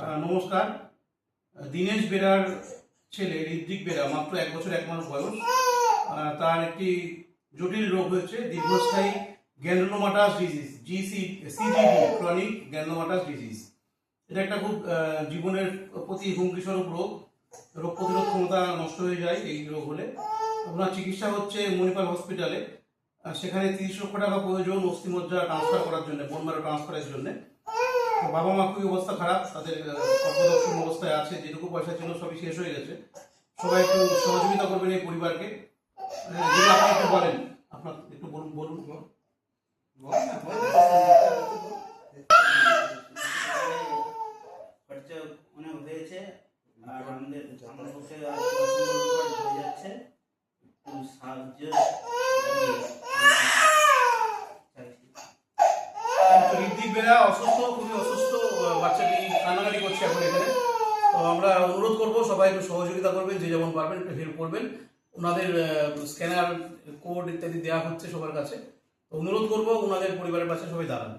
নমস্কার। দীনেশ বেরার ছেলে ঋদ্বিক বেরা, মাত্র এক বছর, এক মাস বয়স। তার একটি জটিল রোগ হয়েছে, দীর্ঘস্থায়ী granulomatous disease GC CGD chronic granulomatous disease. এটা একটা খুব জীবনের প্রতি হুমকিস্বরূপ রোগ। রোগ প্রতিরোধ ক্ষমতা নষ্ট হয়ে যায় এই রোগ হলে। আপনার চিকিৎসা হচ্ছে মণিপাল হসপিটালে। সেখানে তিরিশ লক্ষ টাকা প্রয়োজন, অস্থিমজ্জা ট্রান্সফার করার জন্য বোন ট্রান্সফারের জন্য। বাবা মা খুবই অবস্থা খারাপ, তাদের অপদর্শন অবস্থায় আছে, যেটুকু পয়সা ছিল সবই শেষ হয়ে গেছে। সবাই একটু সহযোগিতা করবেন এই পরিবারকে। যদি আপনি একটু বলেন, আপনার একটু বলুন বলুন খরচা হয়েছে, আর যাচ্ছে। সাহায্য বেরা অসুস্থ, খুবই অসুস্থ বাচ্চাটি কান্নাকাটি করছে এখন এখানে। তো আমরা অনুরোধ করব, সবাই একটু সহযোগিতা করবেন, যে যেমন পারবেন, একটু হেল্প করবেন। ওনাদের স্ক্যানার কোড ইত্যাদি দেওয়া হচ্ছে সবার কাছে। অনুরোধ করব, ওনাদের পরিবারের পাশে সবাই দাঁড়ান।